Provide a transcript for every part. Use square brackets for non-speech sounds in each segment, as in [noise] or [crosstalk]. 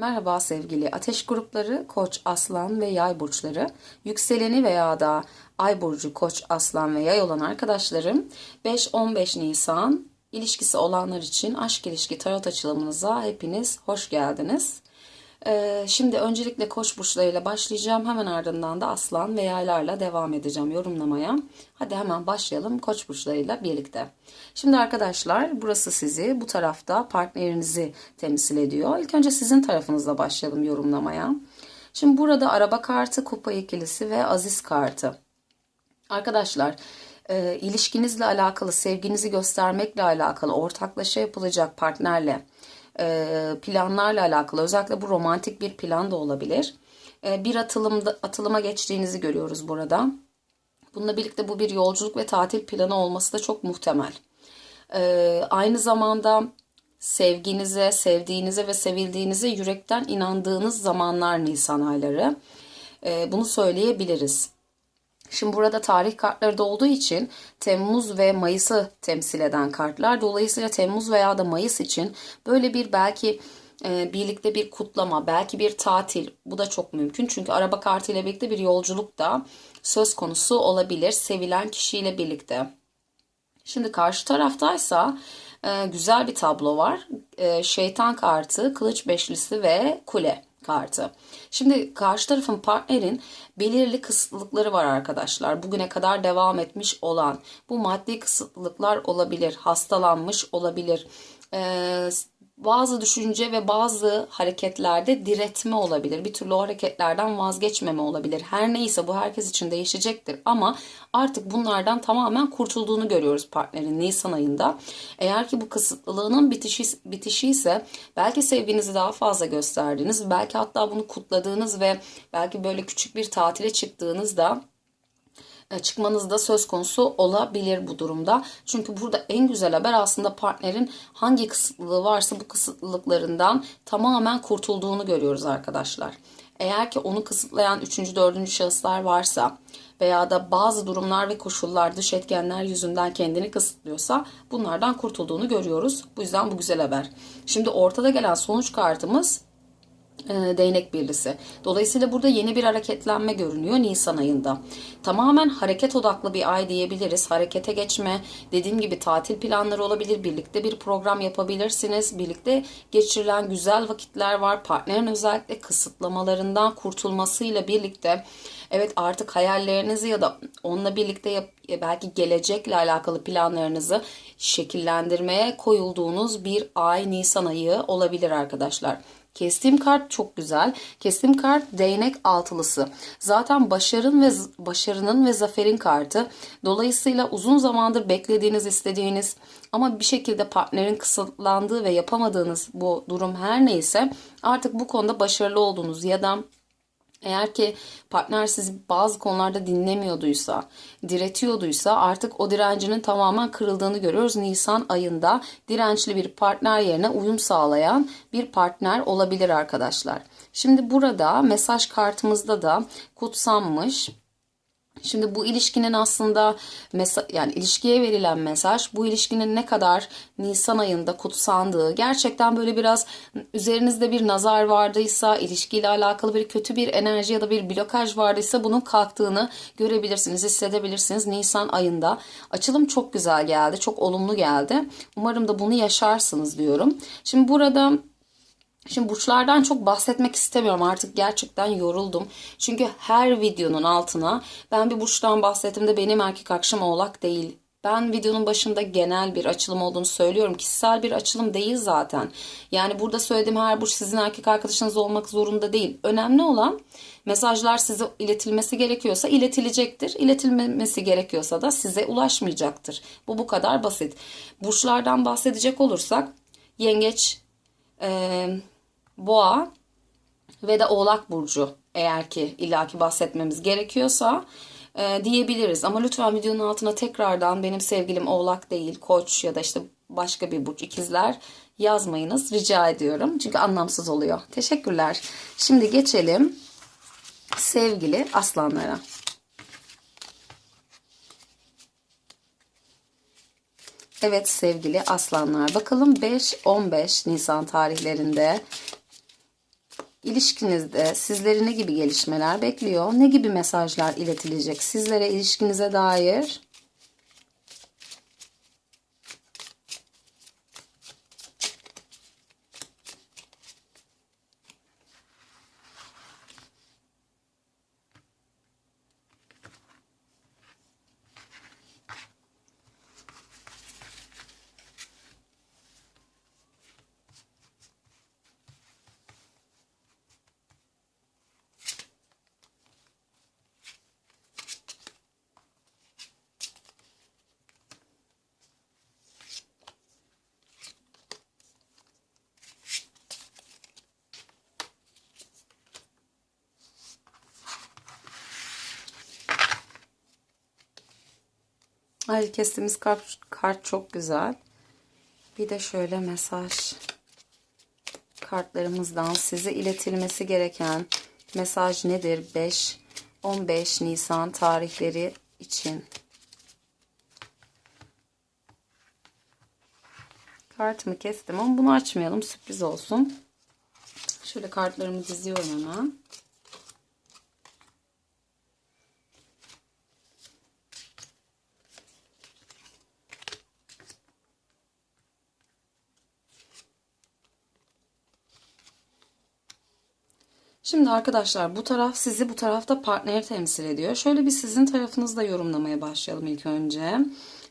Merhaba sevgili ateş grupları, koç, aslan ve yay burçları, yükseleni veya da ay burcu, koç, aslan ve yay olan arkadaşlarım 5-15 Nisan ilişkisi olanlar için aşk ilişki tarot açılımınıza hepiniz hoş geldiniz. Ee, şimdi öncelikle koç burçlarıyla başlayacağım. Hemen ardından da aslan ve yaylarla devam edeceğim yorumlamaya. Hadi hemen başlayalım koç burçlarıyla birlikte. Şimdi arkadaşlar burası sizi bu tarafta partnerinizi temsil ediyor. İlk önce sizin tarafınızla başlayalım yorumlamaya. Şimdi burada araba kartı, kupa ikilisi ve aziz kartı. Arkadaşlar e, ilişkinizle alakalı, sevginizi göstermekle alakalı, ortaklaşa yapılacak partnerle planlarla alakalı özellikle bu romantik bir plan da olabilir. E, bir atılımda atılıma geçtiğinizi görüyoruz burada. Bununla birlikte bu bir yolculuk ve tatil planı olması da çok muhtemel. E, aynı zamanda sevginize, sevdiğinize ve sevildiğinize yürekten inandığınız zamanlar Nisan ayları. Bunu söyleyebiliriz. Şimdi burada tarih kartları da olduğu için Temmuz ve Mayıs'ı temsil eden kartlar. Dolayısıyla Temmuz veya da Mayıs için böyle bir belki e, birlikte bir kutlama, belki bir tatil bu da çok mümkün. Çünkü araba kartı ile birlikte bir yolculuk da söz konusu olabilir sevilen kişiyle birlikte. Şimdi karşı taraftaysa e, güzel bir tablo var. E, şeytan kartı, kılıç beşlisi ve kule kartı. Şimdi karşı tarafın partnerin belirli kısıtlılıkları var arkadaşlar. Bugüne kadar devam etmiş olan bu maddi kısıtlılıklar olabilir, hastalanmış olabilir. Ee, bazı düşünce ve bazı hareketlerde diretme olabilir. Bir türlü o hareketlerden vazgeçmeme olabilir. Her neyse bu herkes için değişecektir ama artık bunlardan tamamen kurtulduğunu görüyoruz partnerin Nisan ayında. Eğer ki bu kısıtlılığının bitişi, bitişi ise belki sevginizi daha fazla gösterdiğiniz, belki hatta bunu kutladığınız ve belki böyle küçük bir tatile çıktığınızda çıkmanız da söz konusu olabilir bu durumda. Çünkü burada en güzel haber aslında partnerin hangi kısıtlılığı varsa bu kısıtlılıklarından tamamen kurtulduğunu görüyoruz arkadaşlar. Eğer ki onu kısıtlayan 3. 4. şahıslar varsa veya da bazı durumlar ve koşullar dış etkenler yüzünden kendini kısıtlıyorsa bunlardan kurtulduğunu görüyoruz. Bu yüzden bu güzel haber. Şimdi ortada gelen sonuç kartımız e, değnek birlisi. Dolayısıyla burada yeni bir hareketlenme görünüyor Nisan ayında. Tamamen hareket odaklı bir ay diyebiliriz. Harekete geçme, dediğim gibi tatil planları olabilir. Birlikte bir program yapabilirsiniz. Birlikte geçirilen güzel vakitler var. Partnerin özellikle kısıtlamalarından kurtulmasıyla birlikte evet artık hayallerinizi ya da onunla birlikte yap, belki gelecekle alakalı planlarınızı şekillendirmeye koyulduğunuz bir ay Nisan ayı olabilir arkadaşlar. Kestiğim kart çok güzel. Kestiğim kart değnek altılısı. Zaten başarın ve başarının ve zaferin kartı. Dolayısıyla uzun zamandır beklediğiniz, istediğiniz ama bir şekilde partnerin kısıtlandığı ve yapamadığınız bu durum her neyse artık bu konuda başarılı olduğunuz ya da eğer ki partner sizi bazı konularda dinlemiyorduysa, diretiyorduysa artık o direncinin tamamen kırıldığını görüyoruz. Nisan ayında dirençli bir partner yerine uyum sağlayan bir partner olabilir arkadaşlar. Şimdi burada mesaj kartımızda da kutsanmış, Şimdi bu ilişkinin aslında yani ilişkiye verilen mesaj bu ilişkinin ne kadar Nisan ayında kutsandığı gerçekten böyle biraz üzerinizde bir nazar vardıysa ilişkiyle alakalı bir kötü bir enerji ya da bir blokaj vardıysa bunun kalktığını görebilirsiniz hissedebilirsiniz Nisan ayında. Açılım çok güzel geldi çok olumlu geldi. Umarım da bunu yaşarsınız diyorum. Şimdi burada Şimdi burçlardan çok bahsetmek istemiyorum artık gerçekten yoruldum. Çünkü her videonun altına ben bir burçtan bahsettiğimde benim erkek akşam oğlak değil. Ben videonun başında genel bir açılım olduğunu söylüyorum. Kişisel bir açılım değil zaten. Yani burada söylediğim her burç sizin erkek arkadaşınız olmak zorunda değil. Önemli olan mesajlar size iletilmesi gerekiyorsa iletilecektir. İletilmemesi gerekiyorsa da size ulaşmayacaktır. Bu bu kadar basit. Burçlardan bahsedecek olursak yengeç, boğa ve de oğlak burcu eğer ki illaki bahsetmemiz gerekiyorsa e, diyebiliriz. Ama lütfen videonun altına tekrardan benim sevgilim oğlak değil koç ya da işte başka bir burç ikizler yazmayınız rica ediyorum. Çünkü anlamsız oluyor. Teşekkürler. Şimdi geçelim sevgili aslanlara. Evet sevgili aslanlar bakalım 5-15 Nisan tarihlerinde İlişkinizde sizleri ne gibi gelişmeler bekliyor? Ne gibi mesajlar iletilecek sizlere ilişkinize dair? Ay kestiğimiz kart, kart çok güzel. Bir de şöyle mesaj kartlarımızdan size iletilmesi gereken mesaj nedir? 5 15 Nisan tarihleri için. Kartımı kestim ama bunu açmayalım sürpriz olsun. Şöyle kartlarımı diziyorum hemen. Şimdi arkadaşlar bu taraf sizi bu tarafta partneri temsil ediyor. Şöyle bir sizin tarafınızda yorumlamaya başlayalım ilk önce.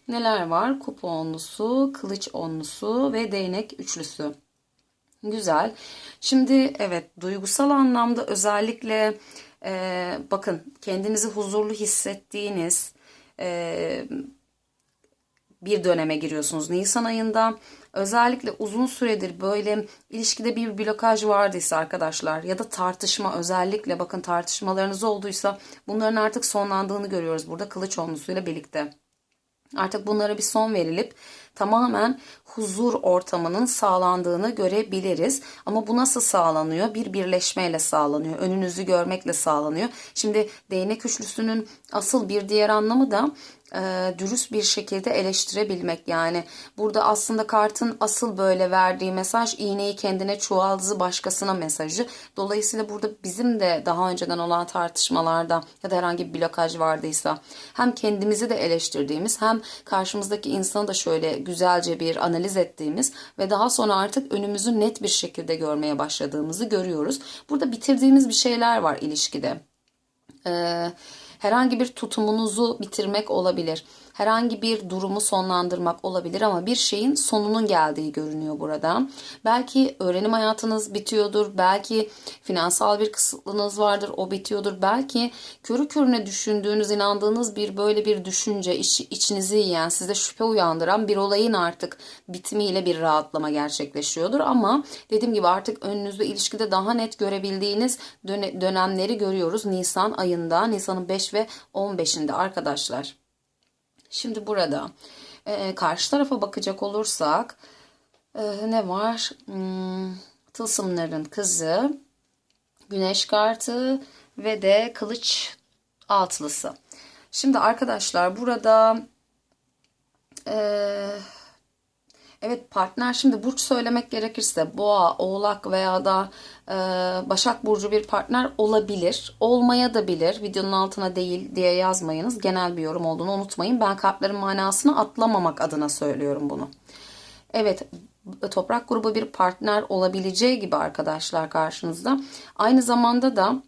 Neler var? Kupa onlusu, kılıç onlusu ve değnek üçlüsü. Güzel. Şimdi evet duygusal anlamda özellikle e, bakın kendinizi huzurlu hissettiğiniz e, bir döneme giriyorsunuz. Nisan ayında özellikle uzun süredir böyle ilişkide bir blokaj vardıysa arkadaşlar ya da tartışma özellikle bakın tartışmalarınız olduysa bunların artık sonlandığını görüyoruz burada kılıç onlusuyla birlikte. Artık bunlara bir son verilip tamamen huzur ortamının sağlandığını görebiliriz. Ama bu nasıl sağlanıyor? Bir birleşmeyle sağlanıyor. Önünüzü görmekle sağlanıyor. Şimdi değnek üçlüsünün asıl bir diğer anlamı da e, dürüst bir şekilde eleştirebilmek. Yani burada aslında kartın asıl böyle verdiği mesaj iğneyi kendine çuvaldızı başkasına mesajı. Dolayısıyla burada bizim de daha önceden olan tartışmalarda ya da herhangi bir blokaj vardıysa hem kendimizi de eleştirdiğimiz hem karşımızdaki insanı da şöyle güzelce bir analiz ettiğimiz ve daha sonra artık önümüzü net bir şekilde görmeye başladığımızı görüyoruz. Burada bitirdiğimiz bir şeyler var ilişkide. Eee herhangi bir tutumunuzu bitirmek olabilir. Herhangi bir durumu sonlandırmak olabilir ama bir şeyin sonunun geldiği görünüyor burada. Belki öğrenim hayatınız bitiyordur. Belki finansal bir kısıtlınız vardır. O bitiyordur. Belki körü körüne düşündüğünüz, inandığınız bir böyle bir düşünce iç, içinizi yiyen, size şüphe uyandıran bir olayın artık bitimiyle bir rahatlama gerçekleşiyordur. Ama dediğim gibi artık önünüzde ilişkide daha net görebildiğiniz dönemleri görüyoruz. Nisan ayında, Nisan'ın 5 ve 15'inde arkadaşlar. Şimdi burada e, karşı tarafa bakacak olursak e, ne var? Hmm, tılsımların kızı, güneş kartı ve de kılıç altılısı. Şimdi arkadaşlar burada eee Evet partner şimdi burç söylemek gerekirse boğa, oğlak veya da e, başak burcu bir partner olabilir. Olmaya da bilir. Videonun altına değil diye yazmayınız. Genel bir yorum olduğunu unutmayın. Ben kalplerin manasını atlamamak adına söylüyorum bunu. Evet toprak grubu bir partner olabileceği gibi arkadaşlar karşınızda. Aynı zamanda da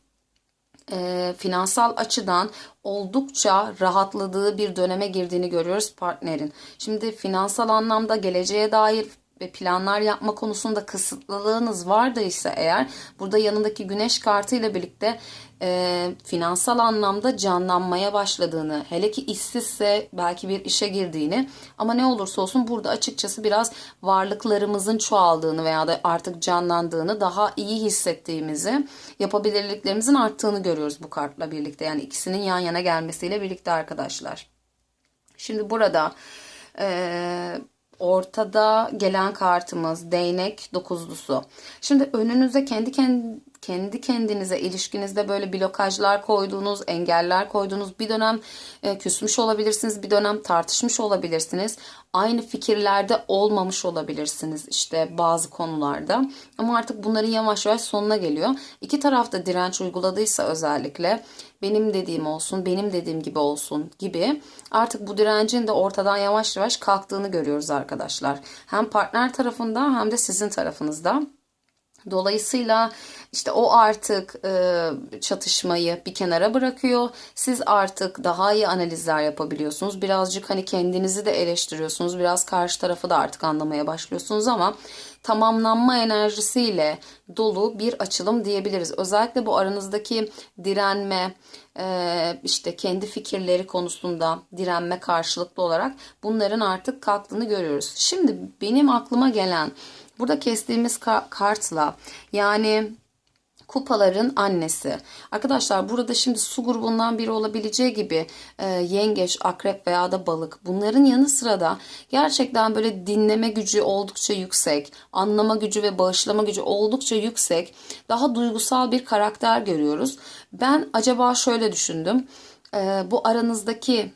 e, finansal açıdan oldukça rahatladığı bir döneme girdiğini görüyoruz partnerin. Şimdi finansal anlamda geleceğe dair ve planlar yapma konusunda kısıtlılığınız vardıysa eğer burada yanındaki güneş kartı ile birlikte e, finansal anlamda canlanmaya başladığını hele ki işsizse belki bir işe girdiğini ama ne olursa olsun burada açıkçası biraz varlıklarımızın çoğaldığını veya da artık canlandığını daha iyi hissettiğimizi yapabilirliklerimizin arttığını görüyoruz bu kartla birlikte yani ikisinin yan yana gelmesiyle birlikte arkadaşlar. Şimdi burada e, ortada gelen kartımız değnek dokuzlusu. Şimdi önünüze kendi kendi kendinize ilişkinizde böyle blokajlar koyduğunuz, engeller koyduğunuz bir dönem e, küsmüş olabilirsiniz, bir dönem tartışmış olabilirsiniz. Aynı fikirlerde olmamış olabilirsiniz işte bazı konularda. Ama artık bunların yavaş yavaş sonuna geliyor. İki tarafta direnç uyguladıysa özellikle benim dediğim olsun, benim dediğim gibi olsun gibi artık bu direncin de ortadan yavaş yavaş kalktığını görüyoruz arkadaşlar. Hem partner tarafında hem de sizin tarafınızda. Dolayısıyla işte o artık e, çatışmayı bir kenara bırakıyor. Siz artık daha iyi analizler yapabiliyorsunuz. Birazcık hani kendinizi de eleştiriyorsunuz. Biraz karşı tarafı da artık anlamaya başlıyorsunuz ama tamamlanma enerjisiyle dolu bir açılım diyebiliriz. Özellikle bu aranızdaki direnme, e, işte kendi fikirleri konusunda direnme karşılıklı olarak bunların artık kalktığını görüyoruz. Şimdi benim aklıma gelen Burada kestiğimiz kartla yani kupaların annesi. Arkadaşlar burada şimdi su grubundan biri olabileceği gibi e, yengeç, akrep veya da balık. Bunların yanı sıra da gerçekten böyle dinleme gücü oldukça yüksek, anlama gücü ve bağışlama gücü oldukça yüksek, daha duygusal bir karakter görüyoruz. Ben acaba şöyle düşündüm. E, bu aranızdaki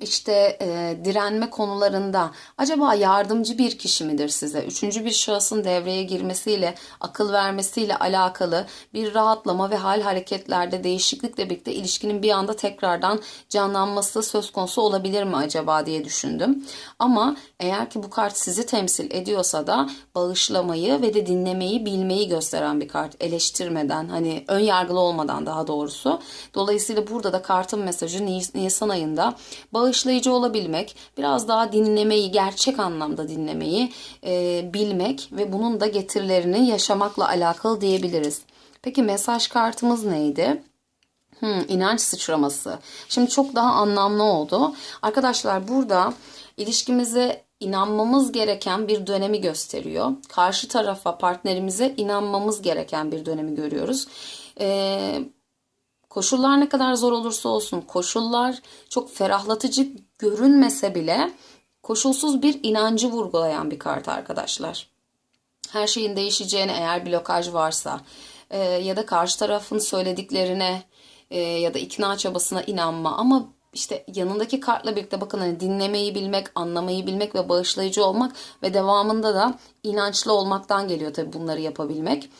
işte e, direnme konularında acaba yardımcı bir kişi midir size? Üçüncü bir şahısın devreye girmesiyle, akıl vermesiyle alakalı bir rahatlama ve hal hareketlerde değişiklikle birlikte ilişkinin bir anda tekrardan canlanması söz konusu olabilir mi acaba diye düşündüm. Ama eğer ki bu kart sizi temsil ediyorsa da bağışlamayı ve de dinlemeyi bilmeyi gösteren bir kart. Eleştirmeden hani ön yargılı olmadan daha doğrusu. Dolayısıyla burada da kartın mesajı Nisan ayında bağışlayıcı olabilmek, biraz daha dinlemeyi, gerçek anlamda dinlemeyi e, bilmek ve bunun da getirilerini yaşamakla alakalı diyebiliriz. Peki mesaj kartımız neydi? Hmm, inanç sıçraması. Şimdi çok daha anlamlı oldu. Arkadaşlar burada ilişkimize inanmamız gereken bir dönemi gösteriyor. Karşı tarafa, partnerimize inanmamız gereken bir dönemi görüyoruz. Ee, Koşullar ne kadar zor olursa olsun, koşullar çok ferahlatıcı görünmese bile koşulsuz bir inancı vurgulayan bir kart arkadaşlar. Her şeyin değişeceğine eğer blokaj varsa e, ya da karşı tarafın söylediklerine e, ya da ikna çabasına inanma ama işte yanındaki kartla birlikte bakın hani dinlemeyi bilmek, anlamayı bilmek ve bağışlayıcı olmak ve devamında da inançlı olmaktan geliyor tabii bunları yapabilmek.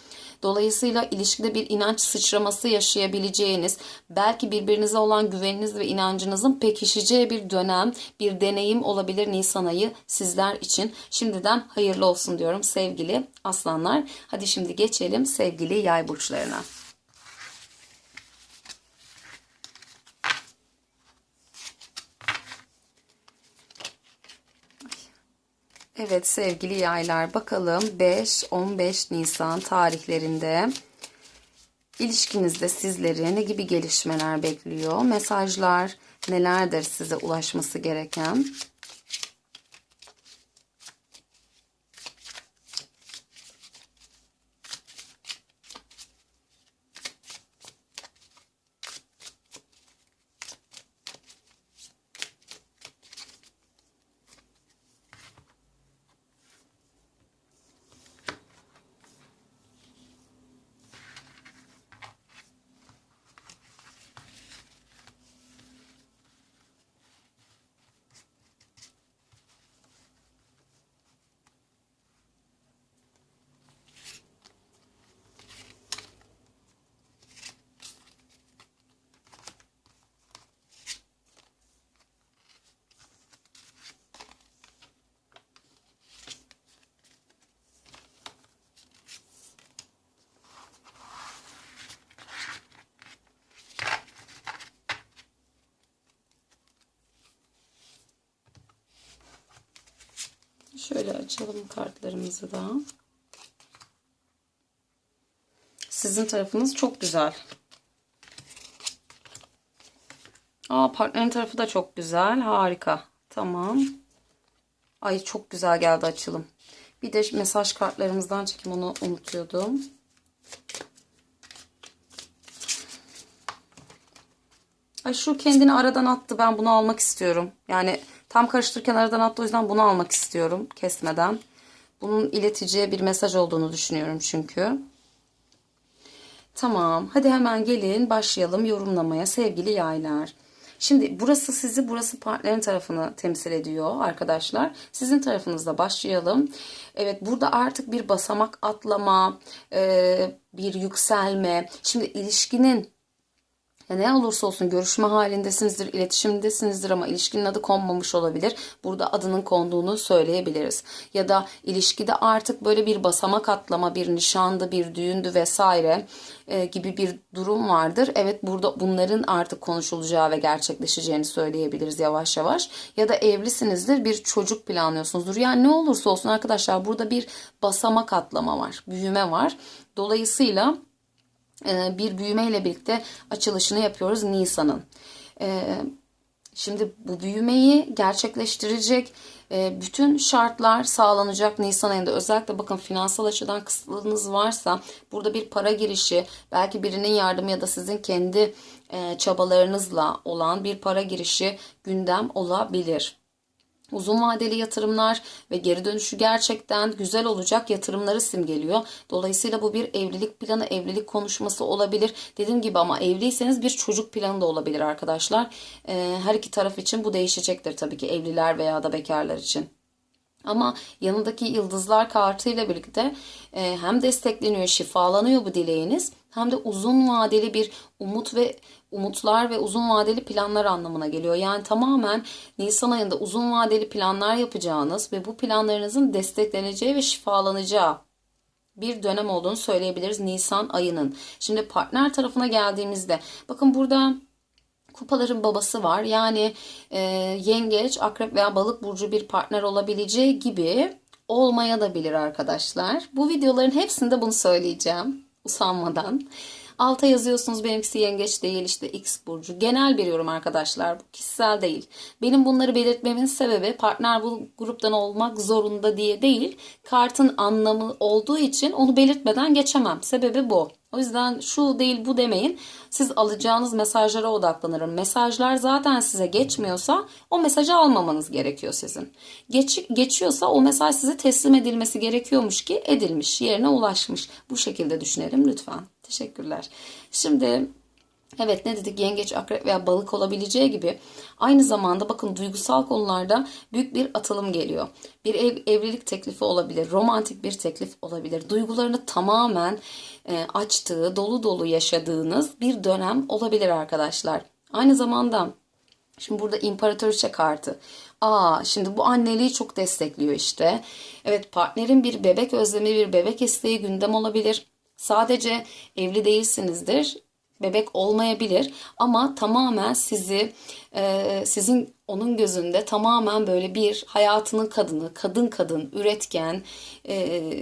Dolayısıyla ilişkide bir inanç sıçraması yaşayabileceğiniz, belki birbirinize olan güveniniz ve inancınızın pekişeceği bir dönem, bir deneyim olabilir Nisan ayı sizler için. Şimdiden hayırlı olsun diyorum sevgili aslanlar. Hadi şimdi geçelim sevgili yay burçlarına. Evet sevgili yaylar bakalım 5-15 Nisan tarihlerinde ilişkinizde sizleri ne gibi gelişmeler bekliyor? Mesajlar nelerdir size ulaşması gereken? Şöyle açalım kartlarımızı da. Sizin tarafınız çok güzel. Aa partnerin tarafı da çok güzel. Harika. Tamam. Ay çok güzel geldi açılım. Bir de mesaj kartlarımızdan çekeyim onu unutuyordum. Ay şu kendini aradan attı. Ben bunu almak istiyorum. Yani Tam karıştırırken aradan attı o yüzden bunu almak istiyorum kesmeden. Bunun ileteceği bir mesaj olduğunu düşünüyorum çünkü. Tamam. Hadi hemen gelin başlayalım yorumlamaya sevgili yaylar. Şimdi burası sizi, burası partnerin tarafını temsil ediyor arkadaşlar. Sizin tarafınızda başlayalım. Evet burada artık bir basamak atlama, bir yükselme. Şimdi ilişkinin ne olursa olsun görüşme halindesinizdir, iletişimdesinizdir ama ilişkinin adı konmamış olabilir. Burada adının konduğunu söyleyebiliriz. Ya da ilişkide artık böyle bir basamak atlama, bir nişandı, bir düğündü vesaire e, gibi bir durum vardır. Evet burada bunların artık konuşulacağı ve gerçekleşeceğini söyleyebiliriz yavaş yavaş. Ya da evlisinizdir, bir çocuk planlıyorsunuzdur. Yani ne olursa olsun arkadaşlar burada bir basamak atlama var, büyüme var. Dolayısıyla e, bir büyümeyle birlikte açılışını yapıyoruz Nisan'ın. E, Şimdi bu büyümeyi gerçekleştirecek e, bütün şartlar sağlanacak Nisan ayında. Özellikle bakın finansal açıdan kısıtlılığınız varsa burada bir para girişi, belki birinin yardımı ya da sizin kendi çabalarınızla olan bir para girişi gündem olabilir. Uzun vadeli yatırımlar ve geri dönüşü gerçekten güzel olacak yatırımları simgeliyor. Dolayısıyla bu bir evlilik planı, evlilik konuşması olabilir. Dediğim gibi ama evliyseniz bir çocuk planı da olabilir arkadaşlar. Ee, her iki taraf için bu değişecektir tabii ki evliler veya da bekarlar için. Ama yanındaki yıldızlar kartıyla birlikte e, hem destekleniyor, şifalanıyor bu dileğiniz hem de uzun vadeli bir umut ve umutlar ve uzun vadeli planlar anlamına geliyor. Yani tamamen Nisan ayında uzun vadeli planlar yapacağınız ve bu planlarınızın destekleneceği ve şifalanacağı bir dönem olduğunu söyleyebiliriz Nisan ayının. Şimdi partner tarafına geldiğimizde bakın burada kupaların babası var. Yani e, yengeç, akrep veya balık burcu bir partner olabileceği gibi olmaya da bilir arkadaşlar. Bu videoların hepsinde bunu söyleyeceğim usanmadan. Alta yazıyorsunuz benimkisi yengeç değil işte X burcu. Genel bir yorum arkadaşlar bu kişisel değil. Benim bunları belirtmemin sebebi partner bu gruptan olmak zorunda diye değil. Kartın anlamı olduğu için onu belirtmeden geçemem. Sebebi bu. O yüzden şu değil bu demeyin. Siz alacağınız mesajlara odaklanırım. Mesajlar zaten size geçmiyorsa o mesajı almamanız gerekiyor sizin. Geç, geçiyorsa o mesaj size teslim edilmesi gerekiyormuş ki edilmiş, yerine ulaşmış. Bu şekilde düşünelim lütfen. Teşekkürler. Şimdi Evet ne dedik yengeç, akrep veya balık olabileceği gibi aynı zamanda bakın duygusal konularda büyük bir atılım geliyor. Bir ev, evlilik teklifi olabilir, romantik bir teklif olabilir. Duygularını tamamen açtığı, dolu dolu yaşadığınız bir dönem olabilir arkadaşlar. Aynı zamanda Şimdi burada imparatoriçe kartı. Aa şimdi bu anneliği çok destekliyor işte. Evet partnerin bir bebek özlemi, bir bebek isteği gündem olabilir. Sadece evli değilsinizdir bebek olmayabilir ama tamamen sizi e, sizin onun gözünde tamamen böyle bir hayatının kadını, kadın kadın, üretken, e,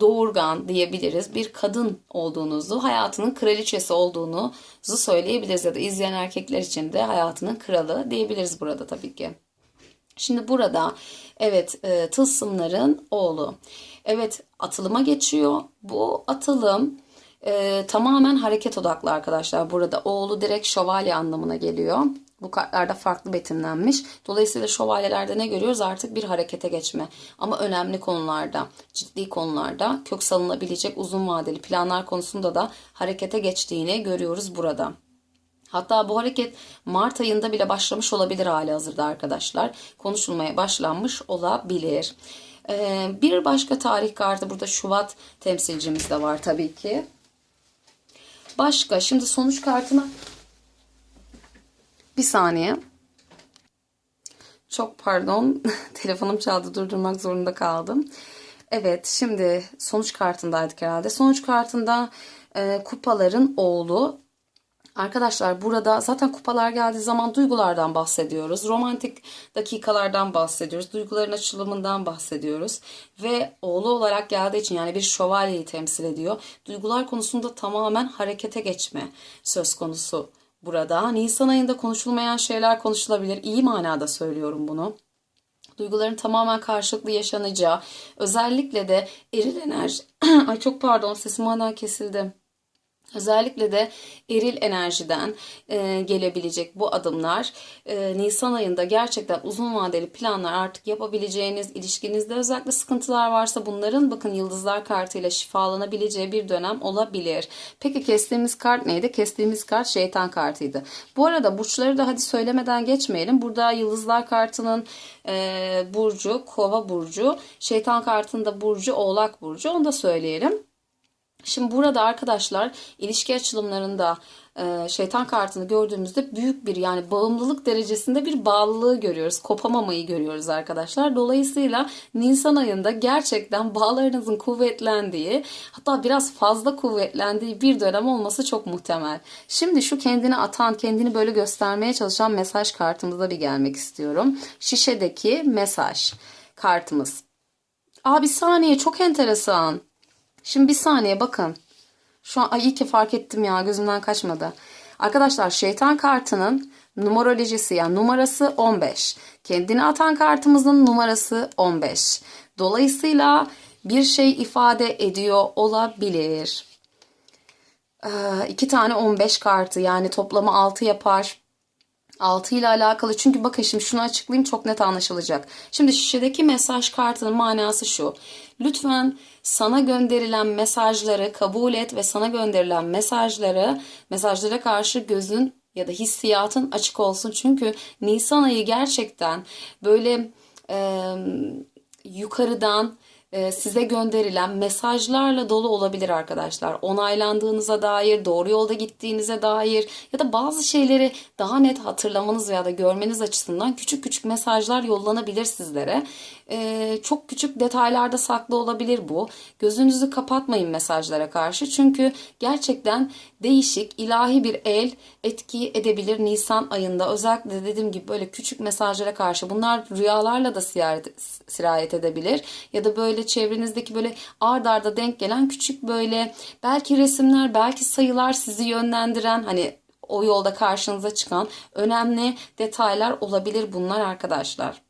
doğurgan diyebiliriz. Bir kadın olduğunuzu, hayatının kraliçesi olduğunuzu söyleyebiliriz ya da izleyen erkekler için de hayatının kralı diyebiliriz burada tabii ki. Şimdi burada evet e, tılsımların oğlu. Evet atılıma geçiyor. Bu atılım e, tamamen hareket odaklı arkadaşlar. Burada oğlu direkt şövalye anlamına geliyor. Bu kartlarda farklı betimlenmiş. Dolayısıyla şövalyelerde ne görüyoruz? Artık bir harekete geçme. Ama önemli konularda, ciddi konularda kök salınabilecek uzun vadeli planlar konusunda da harekete geçtiğini görüyoruz burada. Hatta bu hareket Mart ayında bile başlamış olabilir hali hazırda arkadaşlar. Konuşulmaya başlanmış olabilir. Ee, bir başka tarih kartı burada Şubat temsilcimiz de var tabii ki. Başka şimdi sonuç kartına bir saniye. Çok pardon. [laughs] Telefonum çaldı durdurmak zorunda kaldım. Evet şimdi sonuç kartındaydık herhalde. Sonuç kartında e, kupaların oğlu Arkadaşlar burada zaten kupalar geldiği zaman duygulardan bahsediyoruz. Romantik dakikalardan bahsediyoruz. Duyguların açılımından bahsediyoruz. Ve oğlu olarak geldiği için yani bir şövalyeyi temsil ediyor. Duygular konusunda tamamen harekete geçme söz konusu burada. Nisan ayında konuşulmayan şeyler konuşulabilir. İyi manada söylüyorum bunu duyguların tamamen karşılıklı yaşanacağı, özellikle de eril enerji, [clears throat] ay çok pardon sesim hala kesildi Özellikle de eril enerjiden e, gelebilecek bu adımlar e, Nisan ayında gerçekten uzun vadeli planlar artık yapabileceğiniz ilişkinizde özellikle sıkıntılar varsa bunların bakın yıldızlar kartıyla şifalanabileceği bir dönem olabilir. Peki kestiğimiz kart neydi? Kestiğimiz kart şeytan kartıydı. Bu arada burçları da hadi söylemeden geçmeyelim. Burada yıldızlar kartının e, burcu kova burcu, şeytan kartında burcu oğlak burcu onu da söyleyelim. Şimdi burada arkadaşlar ilişki açılımlarında e, şeytan kartını gördüğümüzde büyük bir yani bağımlılık derecesinde bir bağlılığı görüyoruz. Kopamamayı görüyoruz arkadaşlar. Dolayısıyla Nisan ayında gerçekten bağlarınızın kuvvetlendiği hatta biraz fazla kuvvetlendiği bir dönem olması çok muhtemel. Şimdi şu kendini atan, kendini böyle göstermeye çalışan mesaj kartımıza bir gelmek istiyorum. Şişedeki mesaj kartımız. Aa bir saniye çok enteresan. Şimdi bir saniye bakın. Şu an ay iyi ki fark ettim ya gözümden kaçmadı. Arkadaşlar şeytan kartının numerolojisi yani numarası 15. Kendini atan kartımızın numarası 15. Dolayısıyla bir şey ifade ediyor olabilir. Ee, iki tane 15 kartı yani toplamı 6 yapar. 6 ile alakalı çünkü bakın şimdi şunu açıklayayım çok net anlaşılacak. Şimdi şişedeki mesaj kartının manası şu. Lütfen sana gönderilen mesajları kabul et ve sana gönderilen mesajları mesajlara karşı gözün ya da hissiyatın açık olsun. Çünkü Nisan ayı gerçekten böyle e, yukarıdan size gönderilen mesajlarla dolu olabilir arkadaşlar. Onaylandığınıza dair, doğru yolda gittiğinize dair ya da bazı şeyleri daha net hatırlamanız veya da görmeniz açısından küçük küçük mesajlar yollanabilir sizlere. E, çok küçük detaylarda saklı olabilir bu. Gözünüzü kapatmayın mesajlara karşı. Çünkü gerçekten değişik, ilahi bir el etki edebilir Nisan ayında. Özellikle dediğim gibi böyle küçük mesajlara karşı. Bunlar rüyalarla da sirayet edebilir. Ya da böyle çevrenizdeki böyle ard arda denk gelen küçük böyle belki resimler, belki sayılar sizi yönlendiren hani o yolda karşınıza çıkan önemli detaylar olabilir bunlar arkadaşlar.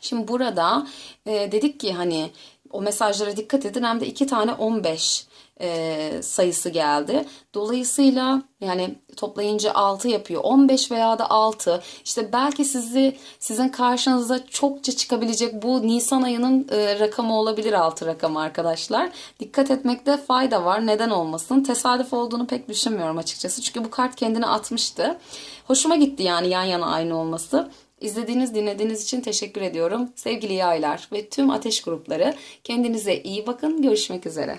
Şimdi burada e, dedik ki hani o mesajlara dikkat edin hem de iki tane 15 e, sayısı geldi. Dolayısıyla yani toplayınca 6 yapıyor. 15 veya da 6. İşte belki sizi sizin karşınıza çokça çıkabilecek bu Nisan ayının e, rakamı olabilir 6 rakamı arkadaşlar. Dikkat etmekte fayda var. Neden olmasın? Tesadüf olduğunu pek düşünmüyorum açıkçası. Çünkü bu kart kendini atmıştı. Hoşuma gitti yani yan yana aynı olması. İzlediğiniz, dinlediğiniz için teşekkür ediyorum. Sevgili yaylar ve tüm ateş grupları kendinize iyi bakın. Görüşmek üzere.